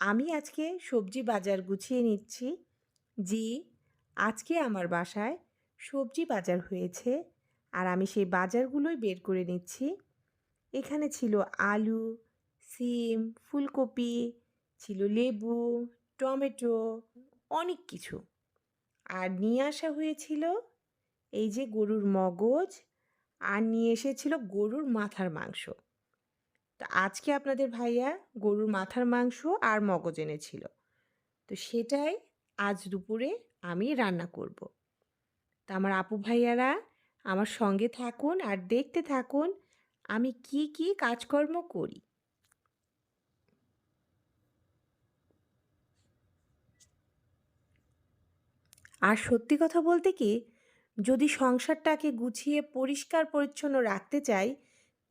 আমি আজকে সবজি বাজার গুছিয়ে নিচ্ছি। জি, আজকে আমার বাসায় সবজি বাজার হয়েছে আর আমি সেই বাজারগুলোই বের করে নিচ্ছি। এখানে ছিল আলু, সিম, ফুলকপি, ছিল লেবু, টমেটো, অনেক কিছু। আর নিয়ে আসা হয়েছিল এই যে গরুর মগজ আর নিয়ে এসেছিল গরুর মাথার মাংস। তো আজকে আপনাদের ভাইয়া গরুর মাথার মাংস আর মগজ এনেছিল। তো সেটাই আজ দুপুরে আমি রান্না করব। তো আমার আপু ভাইয়ারা আমার সঙ্গে থাকুন আর দেখতে থাকুন আমি কি কি কাজকর্ম করি। আর সত্যি কথা বলতে কি, যদি সংসারটাকে গুছিয়ে পরিষ্কার পরিচ্ছন্ন রাখতে চাই,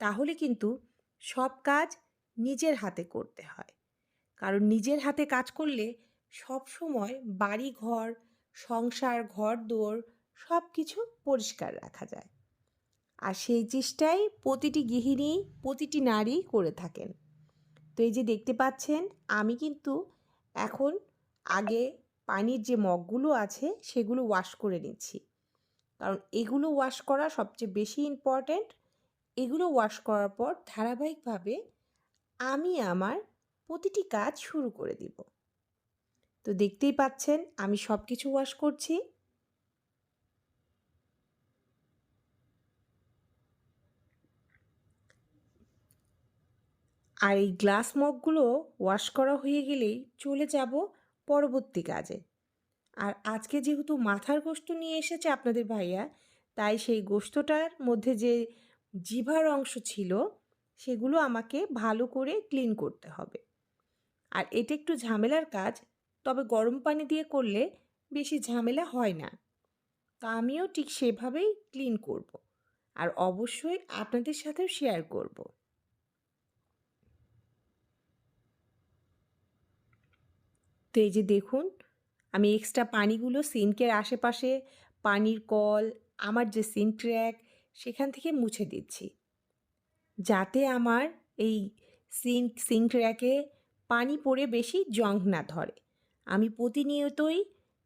তাহলে কিন্তু সব কাজ নিজের হাতে করতে হয়। কারণ নিজের হাতে কাজ করলে সব সময় বাড়ি ঘর, সংসার, ঘর দোর সব কিছু পরিষ্কার রাখা যায়। আর সেই চেষ্টাই প্রতিটি গৃহিণী, প্রতিটি নারী করে থাকেন। তো এই যে দেখতে পাচ্ছেন, আমি কিন্তু এখন আগে পানির যে মগগুলো আছে সেগুলো ওয়াশ করে নিচ্ছি। কারণ এগুলো ওয়াশ করা সবচেয়ে বেশি ইম্পর্ট্যান্ট এগুলো ওয়াশ করার পর ধারাবাহিকভাবে আমি আমার প্রতিটি কাজ শুরু করে দিব। তো দেখতেই পাচ্ছেন, আমি সব কিছু ওয়াশ করছি। আর এই গ্লাস মগগুলো ওয়াশ করা হয়ে গেলেই চলে যাব পরবর্তী কাজে। আর আজকে যেহেতু মাথার গোস্ত নিয়ে এসেছে আপনাদের ভাইয়া, তাই সেই গোস্তটার মধ্যে যে জিভার অংশ ছিল, সেগুলো আমাকে ভালো করে ক্লিন করতে হবে আর এটা একটু ঝামেলার কাজ, তবে গরম পানি দিয়ে করলে বেশি ঝামেলা হয় না তা আমিও ঠিক সেভাবেই ক্লিন করব। আর অবশ্যই আপনাদের সাথেও শেয়ার করব। তো এই যে দেখুন, আমি এক্সট্রা পানিগুলো সিঙ্কের আশেপাশে, পানির কল, আমার যে সিঙ্ক ট্র্যাক সেখান থেকে মুছে দিচ্ছি। যাতে আমার এই সিঙ্ক সিঙ্ক র্যাকে পানি পড়ে বেশি জং না ধরে। আমি প্রতিনিয়তই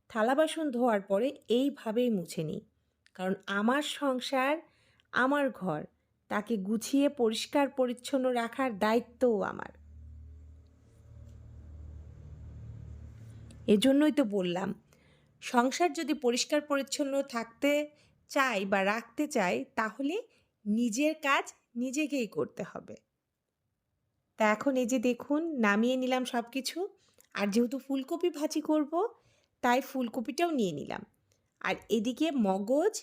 থালা বাসন ধোয়ার পরে এইভাবেই মুছে নিই। কারণ আমার সংসার, আমার ঘর, তাকে গুছিয়ে পরিষ্কার পরিচ্ছন্ন রাখার দায়িত্বও আমার। এজন্যই তো বললাম, সংসার যদি পরিষ্কার পরিচ্ছন্ন থাকতে চাই বা রাখতে চাই, তাহলে নিজের কাজ নিজেকেই করতে হবে। তা এখন এই যে দেখুন, নামিয়ে নিলাম সব কিছু আর যেহেতু ফুলকপি ভাজি করব, তাই ফুলকপিটাও নিয়ে নিলাম। আর এদিকে মগজ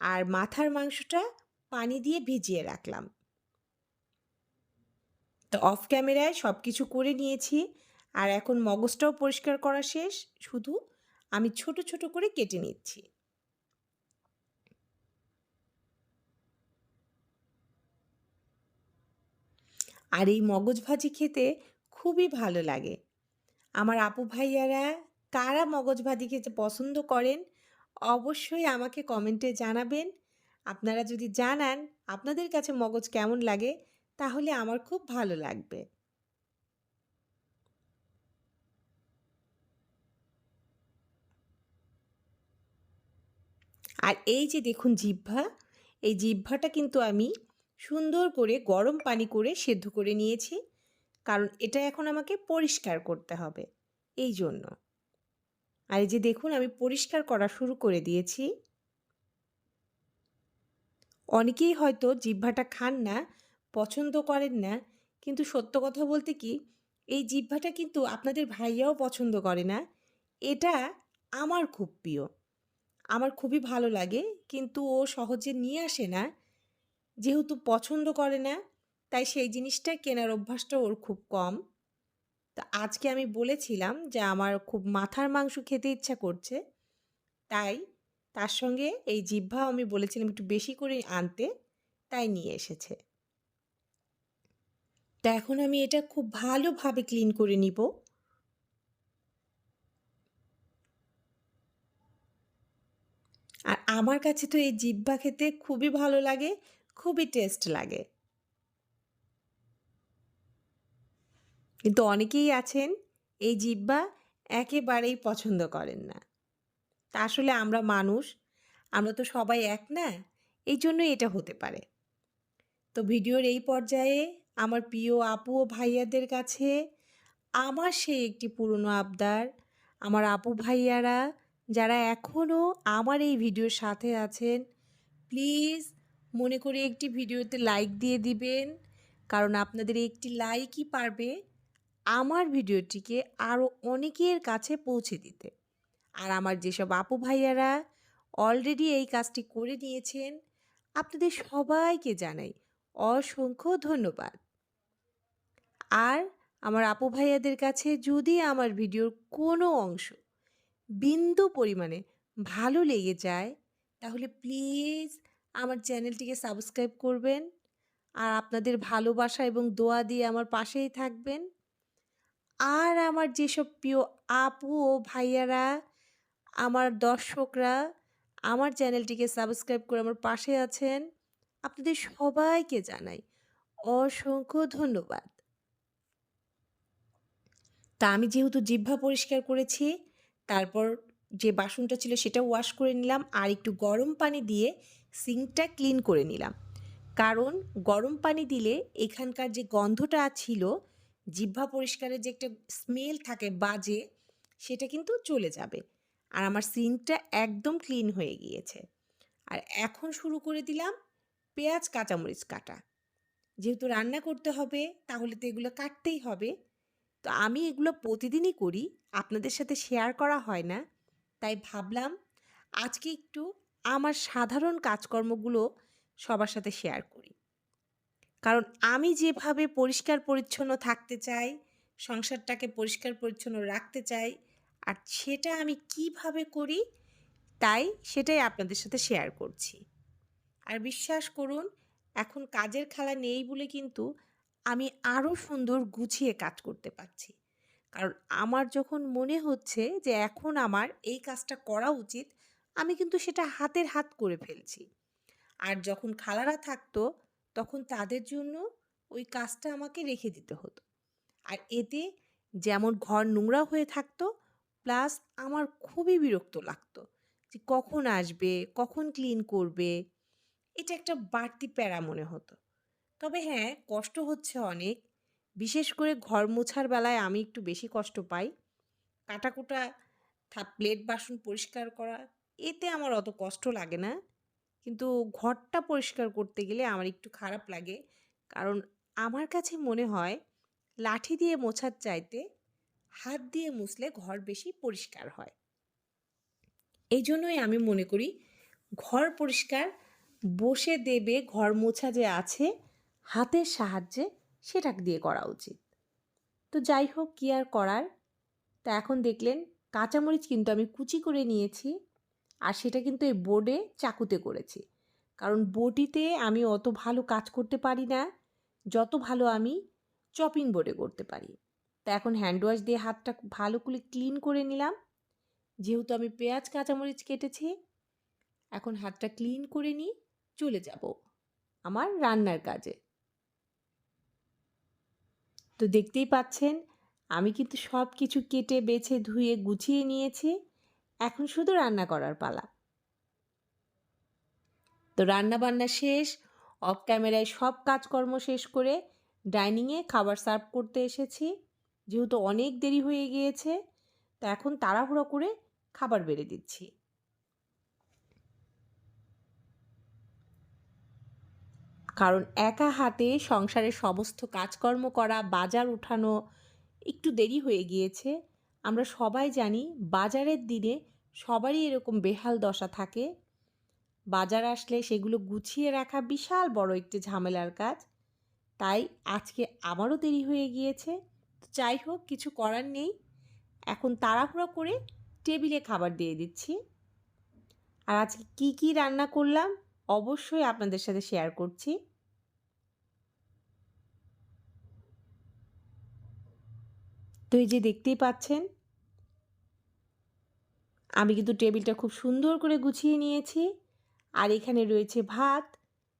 আর মাথার মাংসটা পানি দিয়ে ভিজিয়ে রাখলাম। তো অফ ক্যামেরায় সব কিছু করে নিয়েছি। আর এখন মগজটাও পরিষ্কার করা শেষ। শুধু আমি ছোট ছোট করে কেটে নিচ্ছি। আর এই মগজ ভাজি খেতে খুবই ভালো লাগে। আমার আপু ভাইয়ারা কারা মগজ ভাজি খেতে পছন্দ করেন, অবশ্যই আমাকে কমেন্টে জানাবেন। আপনারা যদি জানান আপনাদের কাছে মগজ কেমন লাগে, তাহলে আমার খুব ভালো লাগবে। আর এই যে দেখুন জিহ্বা, এই জিহ্বাটা কিন্তু আমি সুন্দর করে গরম পানি করে সেদ্ধ করে নিয়েছি। কারণ এটা এখন আমাকে পরিষ্কার করতে হবে। এই জন্য। আর এই যে দেখুন, আমি পরিষ্কার করা শুরু করে দিয়েছি। অনেকেই হয়তো জিহ্বাটা খান না, পছন্দ করেন না। কিন্তু সত্য কথা বলতে কি, এই জিহ্বাটা কিন্তু আপনাদের ভাইয়াও পছন্দ করে না। এটা আমার খুব প্রিয়। আমার খুবই ভালো লাগে, কিন্তু ও সহজে নিয়ে আসে না। যেহেতু পছন্দ করে না, তাই সেই জিনিসটা কেনার অভ্যাসটা ওর খুব কম। তো আজকে আমি বলেছিলাম যে আমার খুব মাথার মাংস খেতে ইচ্ছা করছে, তাই তার সঙ্গে এই জিহ্বাও আমি বলেছিলাম একটু বেশি করে আনতে, তাই নিয়ে এসেছে। তো এখন আমি এটা খুব ভালোভাবে ক্লিন করে নিব। আর আমার কাছে তো এই জিহ্বা খেতে খুবই ভালো লাগে খুবই টেস্ট লাগে। কিন্তু অনেকেই আছেন, এই জিব্বা একেবারেই পছন্দ করেন না। তা আসলে আমরা মানুষ, আমরা তো সবাই এক না, এই জন্যই এটা হতে পারে। তো ভিডিওর এই পর্যায়ে আমার প্রিয় আপু ও ভাইয়াদের কাছে আমার সেই একটি পুরনো আবদার। আমার আপু ভাইয়ারা যারা এখনও আমার এই ভিডিওর সাথে আছেন প্লিজ মনে করে একটি ভিডিওতে লাইক দিয়ে দিবেন। কারণ আপনাদের একটি লাইকই পারবে আমার ভিডিওটিকে আরও অনেকের কাছে পৌঁছে দিতে। আর আমার যেসব আপু ভাইয়ারা অলরেডি এই কাজটি করে নিয়েছেন, আপনাদের সবাইকে জানাই অসংখ্য ধন্যবাদ। আর আমার আপু ভাইয়াদের কাছে যদি আমার ভিডিওর কোনো অংশ বিন্দু পরিমাণে ভালো লেগে যায়, তাহলে প্লিজ আমার চ্যানেলটিকে সাবস্ক্রাইব করবেন আর আপনাদের ভালোবাসা এবং দোয়া দিয়ে আমার পাশেই থাকবেন। আর আমার যেসব প্রিয় আপু ও ভাইয়ারা, আমার দর্শকরা, আমার চ্যানেলটিকে সাবস্ক্রাইব করে আমার পাশে আছেন, আপনাদের সবাইকে জানাই অসংখ্য ধন্যবাদ। তা আমি যেহেতু জিহ্বা পরিষ্কার করেছি, তারপর যে বাসনটা ছিল সেটা ওয়াশ করে নিলাম আর একটু গরম পানি দিয়ে সিঙ্কটা ক্লিন করে নিলাম। কারণ গরম পানি দিলে এখানকার যে গন্ধটা ছিল, জিহ্বা পরিষ্কারের যে একটা স্মেল থাকে বাজে, সেটা কিন্তু চলে যাবে। আর আমার সিঙ্কটা একদম ক্লিন হয়ে গিয়েছে। আর এখন শুরু করে দিলাম পেঁয়াজ কাঁচামরিচ কাটা। যেহেতু রান্না করতে হবে, তাহলে তো এগুলো কাটতেই হবে। তো আমি এগুলো প্রতিদিনই করি, আপনাদের সাথে শেয়ার করা হয় না। তাই ভাবলাম আজকে একটু আমার সাধারণ কাজকর্মগুলো সবার সাথে শেয়ার করি। কারণ আমি যেভাবে পরিষ্কার পরিচ্ছন্ন থাকতে চাই, সংসারটাকে পরিষ্কার পরিচ্ছন্ন রাখতে চাই, আর সেটা আমি কীভাবে করি তাই সেটাই আপনাদের সাথে শেয়ার করছি। আর বিশ্বাস করুন, এখন কাজের খেলা নেই বলে কিন্তু আমি আরও সুন্দর গুছিয়ে কাজ করতে পারছি। কারণ আমার যখন মনে হচ্ছে যে এখন আমার এই কাজটা করা উচিত, আমি কিন্তু সেটা হাতের হাত করে ফেলছি। আর যখন খালারা থাকতো, তখন তাদের জন্য ওই কাজটা আমাকে রেখে দিতে হতো। আর এতে যেমন ঘর নোংরা হয়ে থাকতো, প্লাস আমার খুবই বিরক্ত লাগতো যে কখন আসবে, কখন ক্লিন করবে, এটা একটা বাড়তি প্যারা মনে হতো। তবে হ্যাঁ কষ্ট হচ্ছে অনেক বিশেষ করে ঘর মোছার বেলায় আমি একটু বেশি কষ্ট পাই। কাটাকুটা, থা, প্লেট বাসন পরিষ্কার করা, এতে আমার অত কষ্ট লাগে না। কিন্তু ঘরটা পরিষ্কার করতে গেলে আমার একটু খারাপ লাগে। কারণ আমার কাছে মনে হয়, লাঠি দিয়ে মোছার চাইতে হাত দিয়ে মুছলে ঘর বেশি পরিষ্কার হয়। এই জন্যই আমি মনে করি, ঘর পরিষ্কার, বসে দেবে, ঘর মোছা যে আছে, হাতের সাহায্যে সেটা দিয়ে করা উচিত। তো যাই হোক, কী আর করার? তা এখন দেখলেন কাঁচামরিচ কিন্তু আমি কুচি করে নিয়েছি আর সেটা কিন্তু এই বোর্ডে চাকুতে করেছি। কারণ বটিতে আমি অত ভালো কাজ করতে পারি না, যত ভালো আমি চপিং বোর্ডে করতে পারি। তা এখন হ্যান্ড ওয়াশ দিয়ে হাতটা ভালো করে ক্লিন করে নিলাম। যেহেতু আমি পেঁয়াজ, কাঁচামরিচ কেটেছি, এখন হাতটা ক্লিন করে নিই চলে যাব আমার রান্নার কাজে। তো দেখতেই পাচ্ছেন, আমি কিন্তু সব কিছু কেটে, বেছে, ধুয়ে, গুছিয়ে নিয়েছি। এখন শুধু রান্না করার পালা। তো রান্না বান্না শেষ, অফ ক্যামেরায় সব কাজকর্ম শেষ করে ডাইনিংয়ে খাবার সার্ভ করতে এসেছি। যেহেতু অনেক দেরি হয়ে গিয়েছে, তো এখন তাড়াহুড়ো করে খাবার বেড়ে দিচ্ছি। কারণ একা হাতে সংসারের সমস্ত কাজকর্ম করা, বাজার উঠানো একটু দেরি হয়ে গিয়েছে। আমরা সবাই জানি বাজারের দিনে সবারই এরকম বেহাল দশা থাকে। বাজার আসলে সেগুলো গুছিয়ে রাখা বিশাল বড় একটি ঝামেলার কাজ। তাই আজকে আমারও দেরি হয়ে গিয়েছে। তো যাই হোক, কিছু করার নেই। এখন তাড়াহুড়ো করে টেবিলে খাবার দিয়ে দিচ্ছি। আর আজকে কি কি রান্না করলাম, অবশ্যই আপনাদের সাথে শেয়ার করছি। তো এই যে দেখতেই পাচ্ছেন, আমি কিন্তু টেবিলটা খুব সুন্দর করে গুছিয়ে নিয়েছি। আর এখানে রয়েছে ভাত,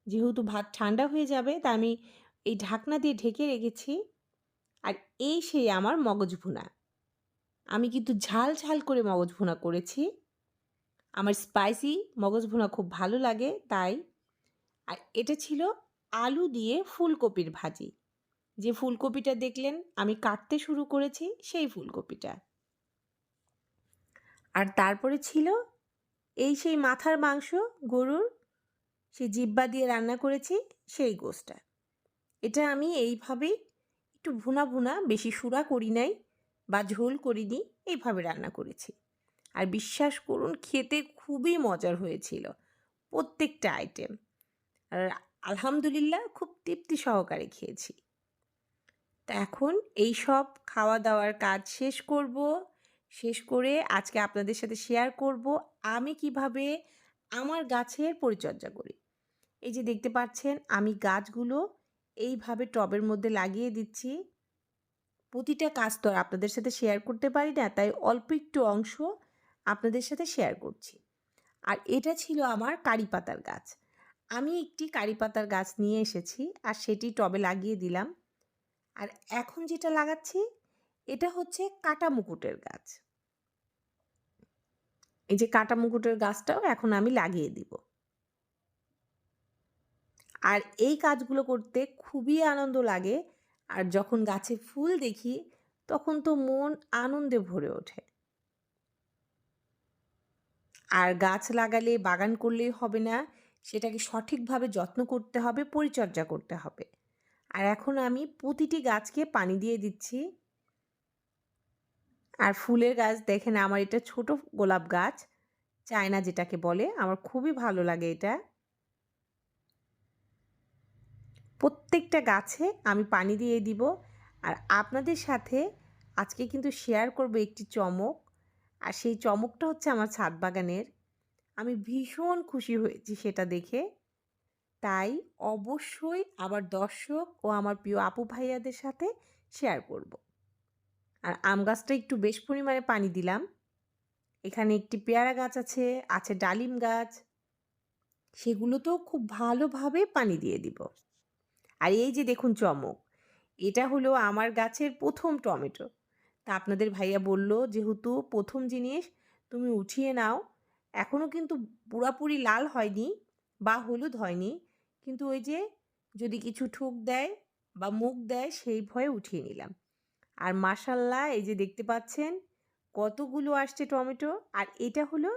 যেহেতু ভাত ঠান্ডা হয়ে যাবে তা আমি এই ঢাকনা দিয়ে ঢেকে রেখেছি। আর এই সেই আমার মগজ ভুনা। আমি কিন্তু ঝাল ঝাল করে মগজ ভুনা করেছি। আমার স্পাইসি মগজ ভুনা খুব ভালো লাগে, তাই। আর এটা ছিল আলু দিয়ে ফুলকপির ভাজি। যে ফুলকপিটা দেখলেন, আমি কাটতে শুরু করেছি সেই ফুলকপিটা। আর তারপরে ছিল এই সেই মাথার মাংস, গরুর সে জিব্বা দিয়ে রান্না করেছি সেই গোসটা এটা আমি এইভাবেই একটু ভুনা ভুনা, বেশি সুরা করি নাই বা ঝোল করিনি, এইভাবে রান্না করেছি। আর বিশ্বাস করুন, খেতে খুবই মজার হয়েছিল প্রত্যেকটা আইটেম আর আলহামদুলিল্লাহ খুব তৃপ্তি সহকারে খেয়েছি। তা এখন এই সব খাওয়া দাওয়ার কাজ শেষ করব। শেষ করে আজকে আপনাদের সাথে শেয়ার করব আমি কীভাবে আমার গাছের পরিচর্যা করি। এই যে দেখতে পাচ্ছেন আমি গাছগুলো এইভাবে টবের মধ্যে লাগিয়ে দিচ্ছি। প্রতিটা কাজ তো আপনাদের সাথে শেয়ার করতে পারি না, তাই অল্প একটু অংশ আপনাদের সাথে শেয়ার করছি। আর এটা ছিল আমার কারি পাতার গাছ। আমি একটি কারি পাতার গাছ নিয়ে এসেছি আর সেটি টবে লাগিয়ে দিলাম। আর এখন যেটা লাগাচ্ছি, এটা হচ্ছে কাটা মুকুটের গাছ। এই যে কাটা মুকুটের গাছটাও এখন আমি লাগিয়ে দিব। আর এই কাজগুলো করতে খুবই আনন্দ লাগে, আর যখন গাছে ফুল দেখি, তখন তো মন আনন্দে ভরে ওঠে। আর গাছ লাগালে বাগান করলেই হবে না, সেটাকে সঠিকভাবে যত্ন করতে হবে, পরিচর্যা করতে হবে। আর এখন আমি প্রতিটি গাছকে পানি দিয়ে দিচ্ছি। আর ফুলের গাছ দেখেন আমার এটা ছোট গোলাপ গাছ, চায়না যেটাকে বলে, আমার খুবই ভালো লাগে এটা। প্রত্যেকটা গাছে আমি পানি দিয়ে দিব। আর আপনাদের সাথে আজকে কিন্তু শেয়ার করব একটি চমক। আর সেই চমকটা হচ্ছে আমার ছাদ বাগানের। আমি ভীষণ খুশি হয়েছি সেটা দেখে। তাই অবশ্যই আমার দর্শক ও আমার প্রিয় আপু ভাইয়াদের সাথে শেয়ার করব। আর আম গাছটা একটু বেশ পরিমাণে পানি দিলাম। এখানে একটি পেয়ারা গাছ আছে আছে ডালিম গাছ। সেগুলোতেও খুব ভালোভাবে পানি দিয়ে দিব। আর এই যে দেখুন চমক, এটা হলো আমার গাছের প্রথম টমেটো। তা আপনাদের ভাইয়া বলল, যেহেতু প্রথম জিনিস, তুমি উঠিয়ে নাও। এখনও কিন্তু পুরাপুরি লাল হয়নি বা হলুদ হয়নি। কিন্তু ওই যে যদি কিছু ঠুক দেয় বা মুখ দেয় সেই ভয়ে উঠিয়ে নিলাম। আর মাসাল্লাহ এই যে দেখতে পাচ্ছেন কতগুলো আসছে টমেটো। আর এটা হলো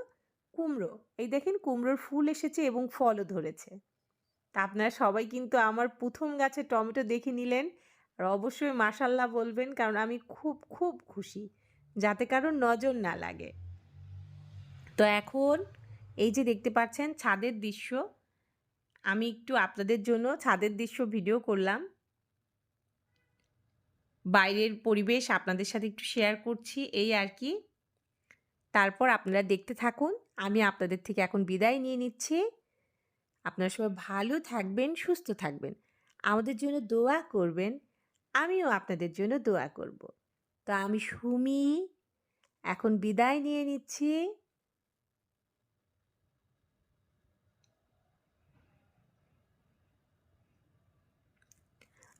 কুমড়ো। এই দেখেন কুমড়োর ফুল এসেছে এবং ফলও ধরেছে। তা আপনারা সবাই কিন্তু আমার প্রথম গাছে টমেটো দেখে নিলেন। আর অবশ্যই মাসাল্লাহ বলবেন, কারণ আমি খুব খুব খুশি, যাতে কারোর নজর না লাগে। তো এখন এই যে দেখতে পাচ্ছেন ছাদের দৃশ্য। আমি একটু আপনাদের জন্য ছাদের দৃশ্য ভিডিও করলাম। বাইরের পরিবেশ আপনাদের সাথে একটু শেয়ার করছি, এই আর কি। তারপর আপনারা দেখতে থাকুন, আমি আপনাদের থেকে এখন বিদায় নিয়ে নিচ্ছি। আপনারা সবাই ভালো থাকবেন, সুস্থ থাকবেন। আমাদের জন্য দোয়া করবেন, আমিও আপনাদের জন্য দোয়া করব। তো আমি সুমি, এখন বিদায় নিয়ে নিচ্ছি।